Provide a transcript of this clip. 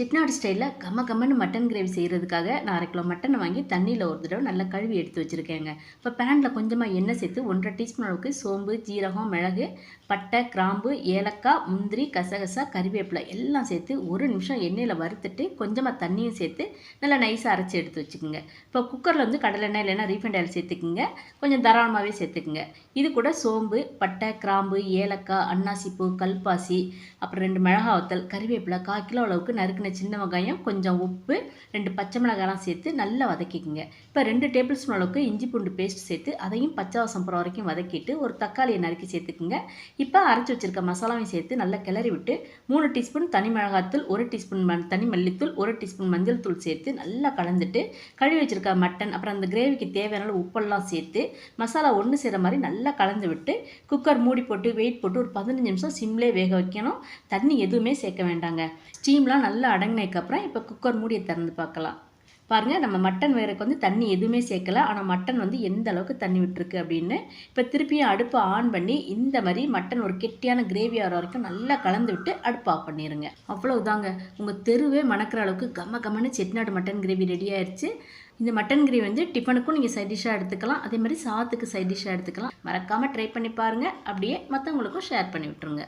செட்டிநாடு ஸ்டைலில் கம்ம கம்மன்னு mutton gravy செய்கிறதுக்காக நான் அரை கிலோ மட்டனை வாங்கி தண்ணியில் ஒரு தடவை நல்லா கழுவி எடுத்து வச்சுருக்கேங்க. இப்போ பேனில் கொஞ்சமாக எண்ணெய் சேர்த்து ஒன்றரை டீஸ்பூன் அளவுக்கு சோம்பு ஜீரகம் மிளகு பட்டை கிராம்பு ஏலக்காய் முந்திரி கசகசா கறிவேப்பிலை எல்லாம் சேர்த்து ஒரு நிமிஷம் எண்ணெயில் வறுத்துட்டு கொஞ்சமாக தண்ணியும் சேர்த்து நல்லா நைஸாக அரைச்சி எடுத்து வச்சுக்கோங்க. இப்போ குக்கரில் வந்து கடலெண்ணெய் இல்லைன்னா ரீஃபைண்ட் ஆயில் சேர்த்துக்குங்க. கொஞ்சம் தாராளமாகவே சேர்த்துக்குங்க. இது கூட சோம்பு பட்டை கிராம்பு ஏலக்காய் அன்னாசிப்பூ கல்பாசி அப்புறம் ரெண்டு மிளகா வத்தல் கறிவேப்பிலை கால் கிலோ அளவுக்கு நறுக்கின சின்ன வெங்காயம் கொஞ்சம் உப்பு ரெண்டு பச்சை மிளகாலாம் சேர்த்து நல்லா வதக்கிக்கோங்க. இப்போ ரெண்டு டேபிள் ஸ்பூன் அளவுக்கு இஞ்சி பூண்டு பேஸ்ட் சேர்த்து அதையும் பச்சை வாசம் போகிற வரைக்கும் வதக்கிட்டு ஒரு தக்காளியை நறுக்கி சேர்த்துக்குங்க. இப்போ அரைச்சி வச்சுருக்க மசாலாவையும் சேர்த்து நல்லா கிளறி விட்டு மூணு டீஸ்பூன் தனி மிளகாத்தூள் ஒரு டீஸ்பூன் மண் தனி மல்லித்தூள் ஒரு டீஸ்பூன் மஞ்சள் தூள் சேர்த்து நல்லா கலந்துட்டு கழுவி வச்சுருக்க மட்டன் அப்புறம் அந்த கிரேவிக்கு தேவையான அளவு உப்பெல்லாம் சேர்த்து மசாலா ஒன்று செய்கிற மாதிரி நல்லா கலந்து விட்டு குக்கர் மூடி போட்டு வெயிட் போட்டு ஒரு பதினஞ்சு நிமிஷம் சிம்லே வேக வைக்கணும். தண்ணி எதுவுமே சேர்க்க வேண்டாங்க. ஸ்டீம்லாம் நல்லா அடங்கினதுக்கப்புறம் இப்போ குக்கர் மூடியை திறந்து பார்க்கலாம். பாருங்கள் நம்ம மட்டன் வேறக்கு வந்து தண்ணி எதுவுமே சேர்க்கல. ஆனால் மட்டன் வந்து எந்த அளவுக்கு தண்ணி விட்டுருக்கு அப்படின்னு இப்போ திருப்பியும் அடுப்பை ஆன் பண்ணி இந்த மாதிரி மட்டன் ஒரு கெட்டியான கிரேவி ஆகிற வரைக்கும் நல்லா கலந்து விட்டு அடுப்பு ஆஃப் பண்ணிடுங்க அவ்வளவுதாங்க. உங்கள் தெருவே மணக்கிற அளவுக்கு கம்ம கம்மன்னு செட்டிநாடு மட்டன் கிரேவி ரெடி ஆயிடுச்சு இந்த மட்டன் கிரேவி வந்து டிஃபனுக்கும் நீங்கள் சைட் டிஷ்ஷாக எடுத்துக்கலாம். அதே மாதிரி சாத்துக்கு சைட் டிஷ்ஷாக எடுத்துக்கலாம். மறக்காமல் ட்ரை பண்ணி பாருங்கள் அப்படியே மற்றவங்களுக்கும் ஷேர் பண்ணி விட்டுருங்க.